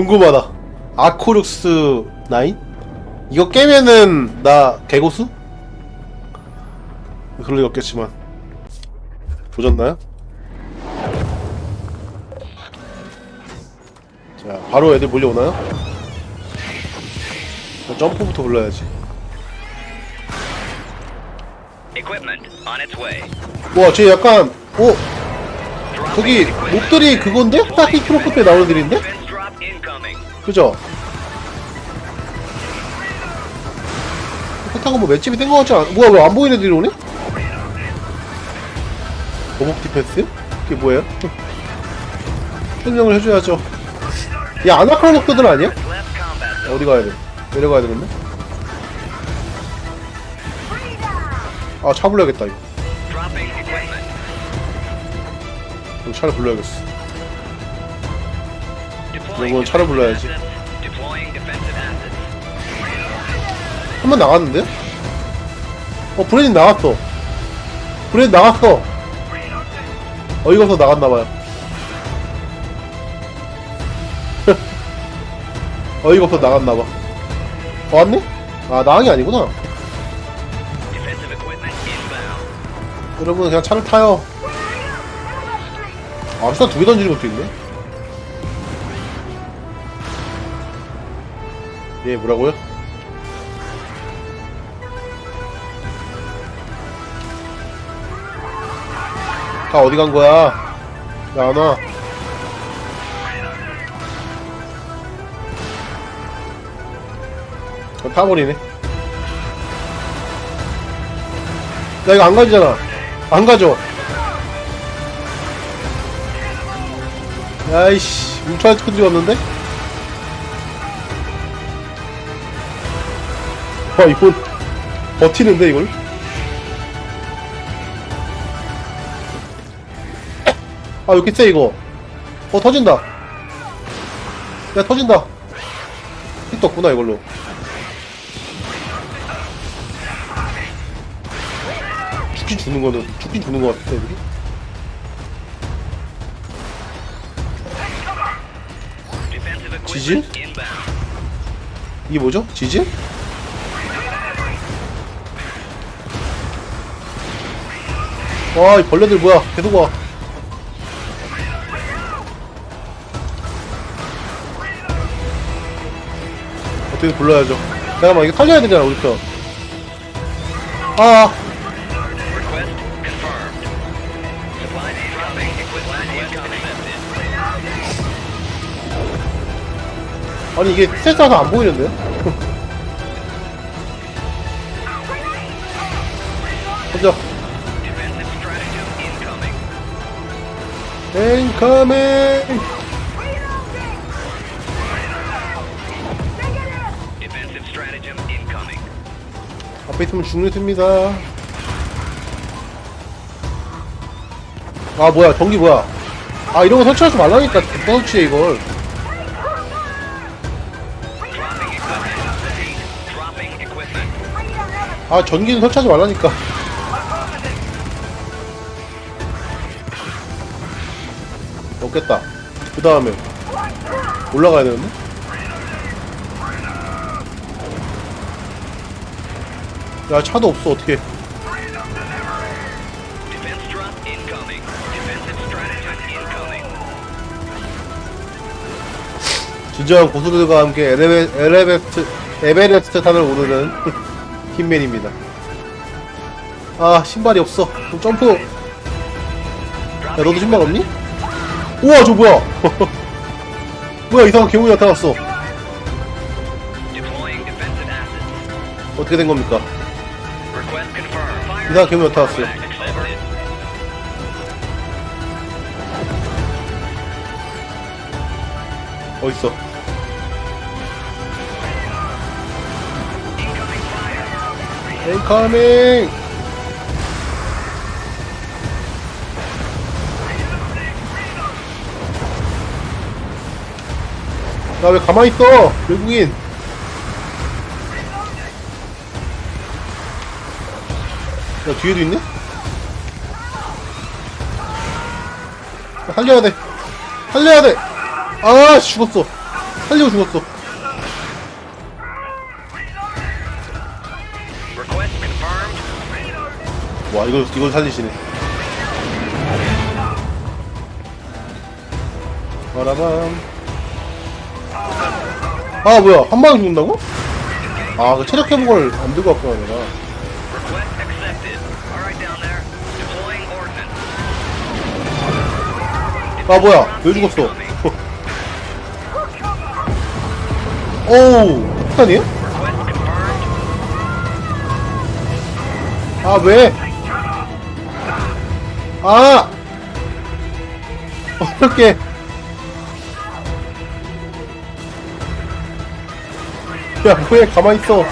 궁금하다. 아코룩스 9? 이거 깨면은 나 개고수? 그럴 리 없겠지만. 조졌나요? 자, 바로 애들 몰려오나요? 자, 점프부터 불러야지. 와, 쟤 약간, 오! 저기, 목들이 그건데? 딱히 프로포트에 나오는 애들인데? 그죠? 타고 뭐 맷집이 된거 같지 않아? 뭐야 왜 안 보이는 애들이 오네? 오목 디펜스? 그게 뭐예요? 설명을 해줘야죠 야 아나크라 독도들 아니야? 어디 가야 돼? 내려가야 되는데? 아차 불러야겠다 이거 차를 불러야겠어 이건 차를 불러야지. 한 번 나갔는데? 어 브레인 나갔어 브레인 나갔어 어이가 없어 나갔나봐요 어이가 없어 나갔나봐 어, 왔네? 아 나간 게 아니구나. 여러분 그냥 차를 타요 아 수단 두개 던지는 것도 있네 예 뭐라고요? 다 어디 간 거야? 야, 안 와. 그럼 타버리네. 야, 이거 안 가지잖아. 안 가져. 야이씨, 울트라 스크들이 왔는데? 와, 이건 버티는데, 이걸? 아, 왜 이렇게 세, 이거? 어, 터진다. 야, 터진다. hit도 없구나, 이걸로. 죽긴 죽는 거는, 죽긴 죽는 거 같아, 여기. Inbound. 이게 뭐죠? 지진? 와, 이 벌레들 뭐야? 계속 와. 어떻게 불러야죠? 잠깐만, 이거 탈려야 되잖아, 우리 편. 아. 아니, 이게 스트레스라서 안 보이는데요? incoming. 인커밍! 앞에 있으면 죽습니다. 아 뭐야 전기 뭐야? 아 이런 거 설치하지 말라니까 설치해 이걸? 아 전기는 설치하지 말라니까. 없겠다. 그 다음에 올라가야 되는데? 야 차도 없어 어떻게? 진정한 고수들과 함께 에레베, 에레베스트, 에베레스트 산을 오르는 hit맨입니다. 아, 신발이 없어. 그럼 점프. 야, 너도 신발 없니? 우와, 저 뭐야? 뭐야, 이상한 괴물이 나타났어. 어떻게 된 겁니까? 이상한 괴물이 나타났어요. accepted. 어딨어? 인커밍! 나 왜 가만히 있어? 외국인! 야, 뒤에도 있네? 살려야 돼! 살려야 돼! 아, 죽었어! 살리고 죽었어. 와, 이걸, 이걸 살리시네. 바라밤. 아, 뭐야. 한 방에 죽는다고? 아, 그 체력 회복을 안 들고 왔구나, 내가. 아, 뭐야. 왜 죽었어? 오우, 폭탄이에요? 아, 왜? 아! 어떡해. 야, 뭐해, 가만있어.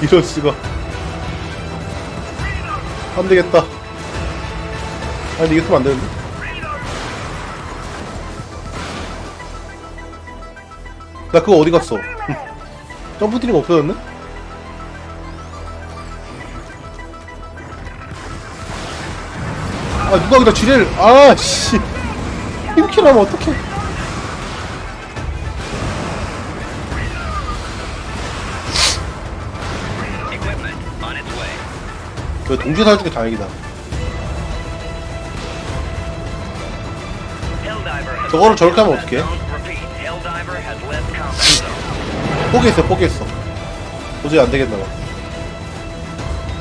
이럴 수가. 안 되겠다. 아니, 이게 쓰면 안 되는데? 나 그거 어디 갔어? 점프 트리가 없어졌네? 아, 누가 여기다 지뢰를, 아, 씨. 힘킬하면 어떡해. 그 동시에 살주게 다행이다. 저거를 저렇게 하면 어떡해? 포기했어, 포기했어. 도저히 안 되겠나봐.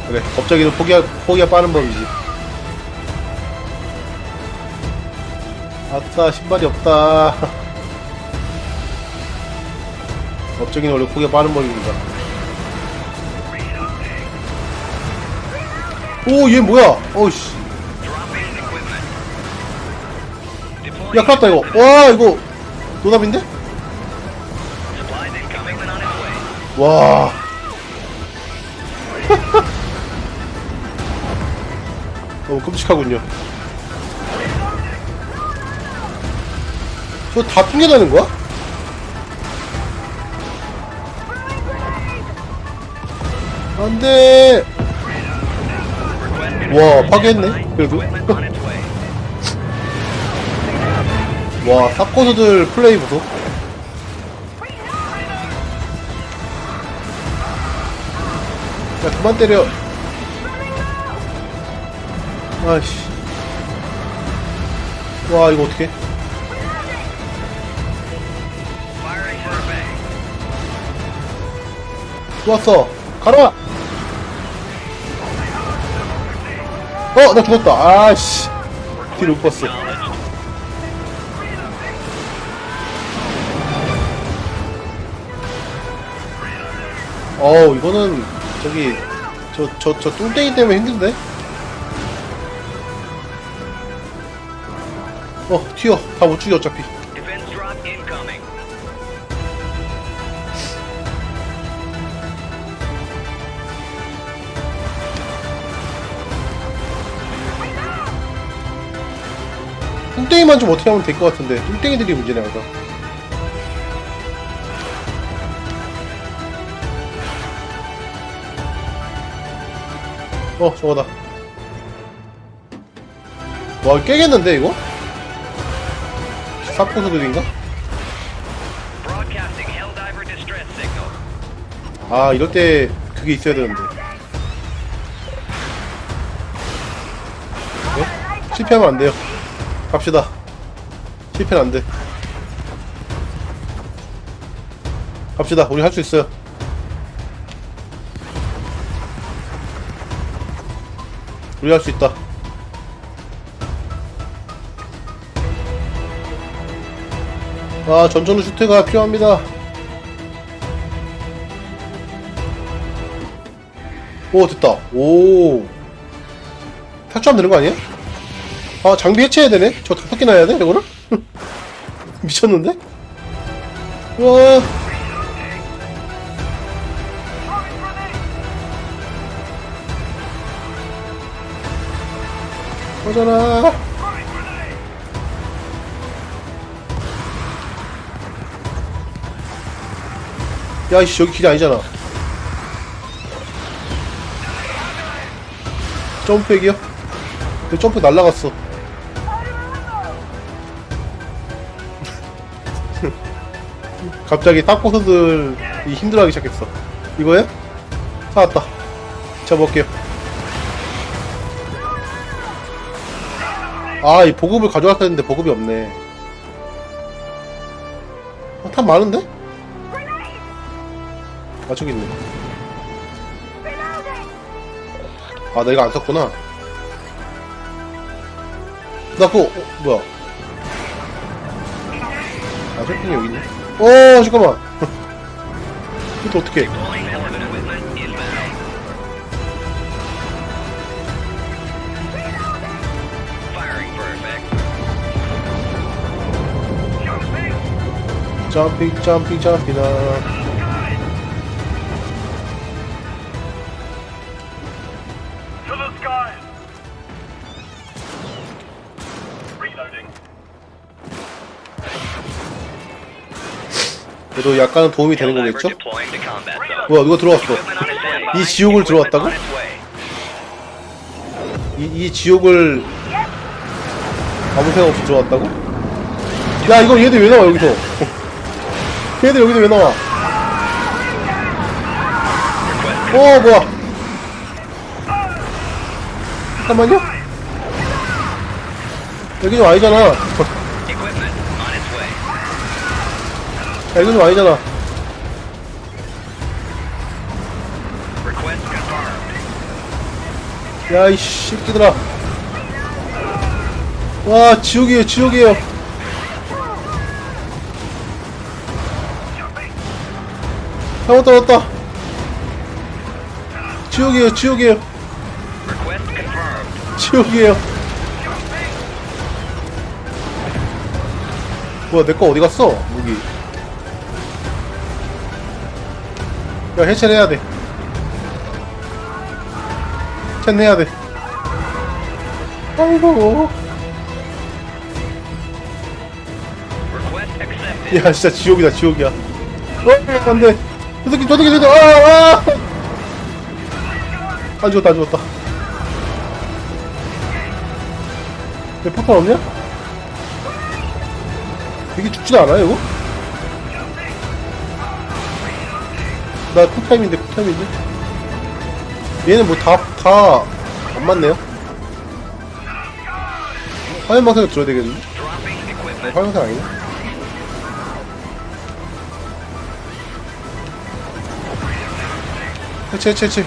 그래, 겁자기는 포기, 포기가 빠른 법이지. 아싸, 신발이 없다. 겁자기는 원래 포기가 빠른 법입니다. 오, 얘 뭐야? 어이씨. 야, 큰일 났다, 이거. 와, 이거, 노답인데? 와. 너무 끔찍하군요. 저 다 튕겨나는 거야? 안 돼! 와. 파괴했네, 그래도. 와, 사코스들 플레이 보소. 야, 그만 때려. 아이씨. 와, 이거 bang. 좋았어. 가라! 어, 나 죽었다. 아이씨. 뒤로 못 봤어. 어우, 이거는, 저기, 저, 저, 저 뚱땡이 때문에 힘든데? 어, 튀어. 다 못 죽여, 어차피. 뚱땡이만 좀 어떻게 하면 될 것 같은데. 뚱땡이들이 문제네, 항상. 어, 저거다. 와, 깨겠는데, 이거? 사포수들인가? 아, 이럴 때 그게 있어야 되는데. 네? 실패하면 안 돼요. 갑시다. 실패는 안 돼. 갑시다. 우리 할 수 있어요. 우리 할 수 있다. 아, 전천후 슈트가 필요합니다. 오 됐다 오 탈출하면 되는 거 아니야? 아 장비 해체해야 되네 저 다섯 개나 해야 돼 이거를? 미쳤는데? 우와 꺼져라 야이씨 여기 길이 아니잖아 점프액이요? 그 점프 날라갔어. 갑자기 탁구선들이 힘들어하기 시작했어. 이거야? 찾았다. 잡아볼게요. 아, 이 보급을 가져왔어야 했는데 보급이 없네. 아, 탑 많은데? 아, 저기 있네. 아, 내가 안 썼구나. 나 그거, 어, 뭐야. 아, 셰프님 여기 있네. 어, 잠깐만. 이거 effect. 점핑, 점핑, 점핑아. 그래도 약간은 도움이 되는 거겠죠? 뭐야, 누가 들어왔어. 이 지옥을 들어왔다고? 이, 이 지옥을 아무 생각 없이 들어왔다고? 야, 이거 얘들 왜 나와, 여기서? 얘들 여기서 왜 나와? 어, 뭐야. 잠깐만요? 여기 좀 아니잖아. 여기 좀 아니잖아. 야, 이 새끼들아. 와, 지옥이에요, 지옥이에요. 잘못 떨었다. 지옥이에요, 지옥이에요. 지옥이에요. 뭐야, 내 거 어디 갔어? 무기. 야, 해체를 해야 돼. 해체는 해야 돼. 아이고. 야 진짜 지옥이다 지옥이야 어 안돼 저 새끼 저 새끼 저 새끼 아 아 안 죽었다 안 죽었다 내 포탄 없냐? 이게 죽지도 않아 이거? 나 쿨타임인데 쿨타임인데 얘는 뭐 다 다 안 맞네요 화염방사가 들어야 되겠는데? Equipment. 화염방사 아니네 해체 해체 해체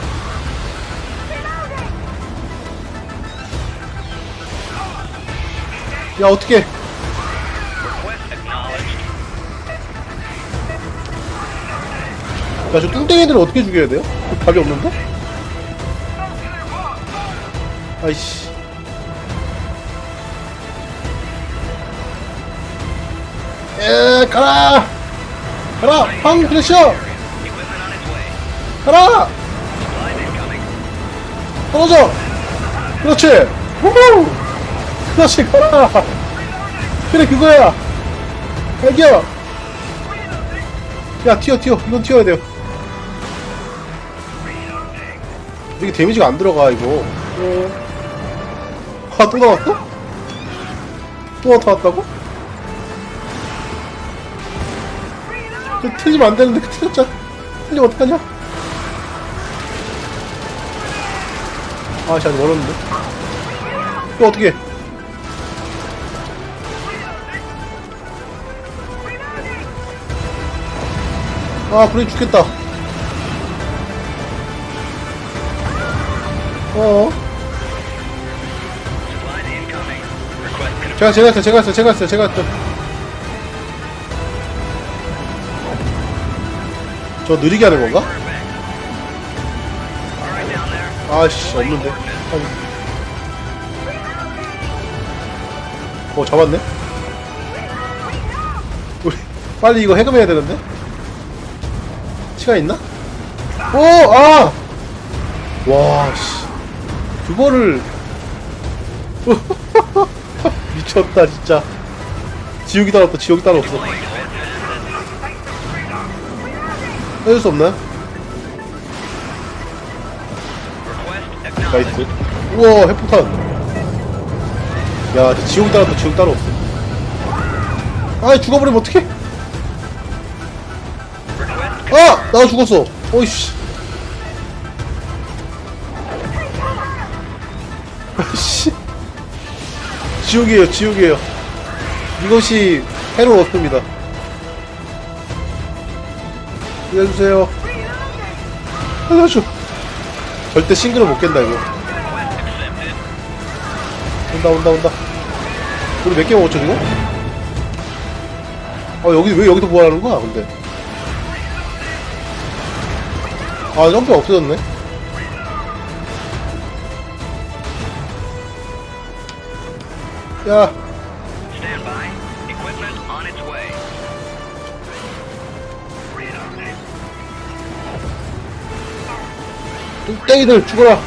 야 어떻게 야저 뚱땡이들을 어떻게 죽여야 돼요? 그 답이 없는데? 아이씨. 에 가라! 가라! 황 플래셔. 가라. 떨어져! 그렇지! 우후! 그렇지 가라! 그래 그거야! 애기야 야 튀어 튀어. 이건 튀어야 돼요 이게 데미지가 안 들어가 이거 아또 나왔어? 또 나타났다고? 저 틀리면 안 되는데 그 틀렸잖아 틀리면 어떡하냐 아, 씨, 아직 멀었는데? 이거 어떻게? 아, 불이 죽겠다. 어. 제가, 제가 했어요, 제가 했어요, 제가 했어요, 제가 했어요. 저 느리게 하는 건가? 아씨, 없는데. 어, 잡았네? 우리, 빨리 이거 해금해야 되는데? 시간 있나? 오! 아! 와, 씨. 그거를. 미쳤다, 진짜. 지옥이 따로 없다, 지옥이 따로 없어. 해줄 수 없나요? 나이스. 우와, 핵폭탄. 야, 저 지옥 따라 또 지옥 따라 없어. 아, 죽어버리면 어떡해? 아! 나 죽었어. 어이씨. 씨. 지옥이에요, 지옥이에요. 이것이 해로 없습니다. 살려주세요. 살려줘. 절대 싱글을 못 깬다, 이거. 온다, 온다, 온다. 우리 몇 개 먹었죠, 지금? 아, 여기, 왜 여기서 부활하는 거야, 근데? 아, 점프 없어졌네. 야, Stand by. Equipment on its way. 뚱땡이들 죽어라.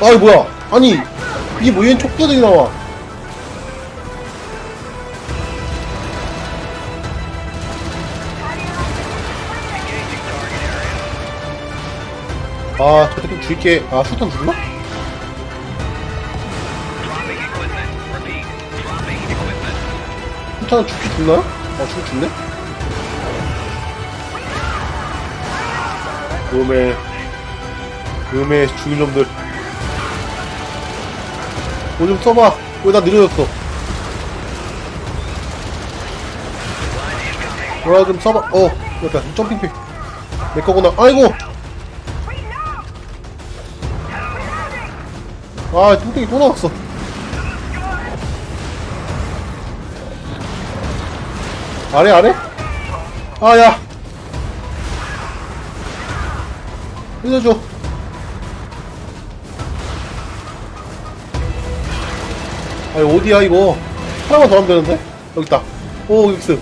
아이, 뭐야. 아니, 이게 뭐, 얘는 촉도들이 나와. 아, 저 새끼 줄게. 아, 슈탄 죽나? 슈탄 죽기 죽나요? 아, 죽 죽네? 음에, 음에 죽일 놈들. 뭐 좀 써봐. 왜나 느려졌어? 뭐야, 좀 써봐. 어, 맞다. 점핑팩. 내 거구나. 아이고! 아, 뚱땡이 또 나왔어. 아래, 아래? 아, 야! 살려줘. 아니, 어디야, 이거? 하나만 더 하면 되는데? 여기 있다. 오, 여기 있어.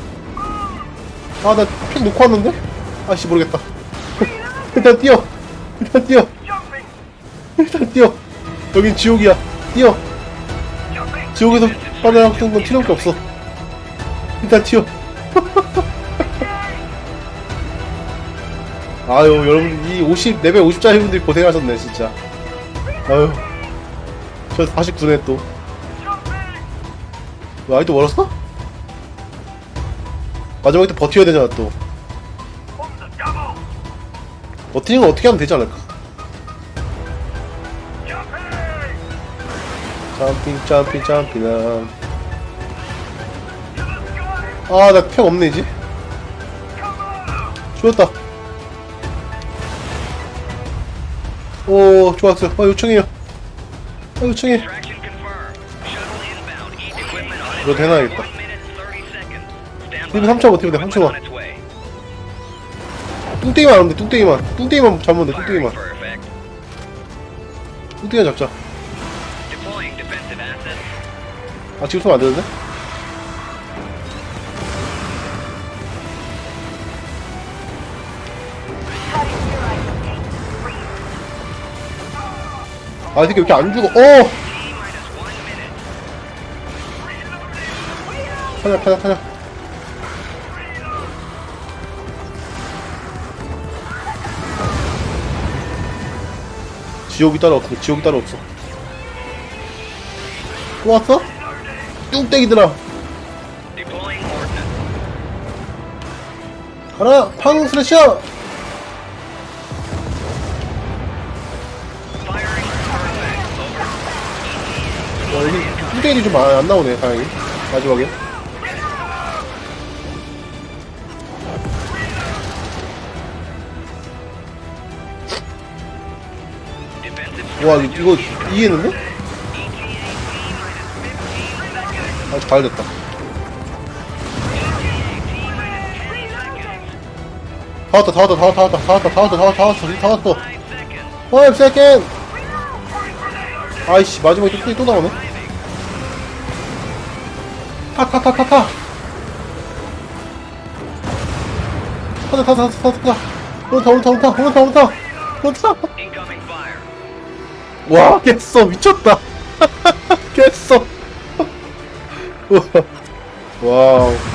아, 나팩 놓고 왔는데? 아씨, 모르겠다. 일단 뛰어! 일단 뛰어! 여긴 지옥이야. 뛰어! 지옥에서 빠져나가는 건 필요할 게 없어. 일단 튀어. 아유, 여러분, 이 50, 레벨 50짜리 분들이 고생하셨네, 진짜. 아유. 저 49네, 또. 왜, 아직도 멀었어? 마지막에 또 버텨야 되잖아, 또. 버티는 건 어떻게 하면 되지 않을까? 점핑, 점핑, 점핑. 아, 나 팩 없네, 이제. 죽었다. 오, 좋았어. 아, 요청해요. 아, 요청해. 이거 되나야겠다. 1 minute 30 seconds. Stand 지금 by. 3초 버티면 돼, Equipment 3초만. on its way. 뚱땡이만 하면 돼, 뚱땡이만. 뚱땡이만 잡으면 돼, 뚱땡이만. for effect. 뚱땡이 잡자. 아, 지금 쓰면 안 되는데? 아, 이 새끼 왜 이렇게 안 죽어? 어! 타냐, 타냐, 타냐. 지옥이 따로 없어, 지옥이 따로 없어. 또 왔어? 뚱땡이들아. 가라, 팡 슬래셔! Firing for effect. Over. 와, 이 뚱땡이들이 좀 안 나오네, 다행히. 마지막에. 와, 이거 이해했는데? 아, 잘 됐다. 다 왔다, 다 왔다, 다 왔다, 다 왔다, 다 왔다, 다 왔다, 다 왔어, 다 왔어. 5 seconds. 5 세컨! 아이씨, 마지막에 뚝뚝이 또 나오네. 타, 타, 타, 타, 타! 타자, 타자, 타자, 타자, 올라타, 올라타, 올라타! 올라타! Incoming fire. 와, 깼어, 미쳤다! 깼어! 우와. 와우.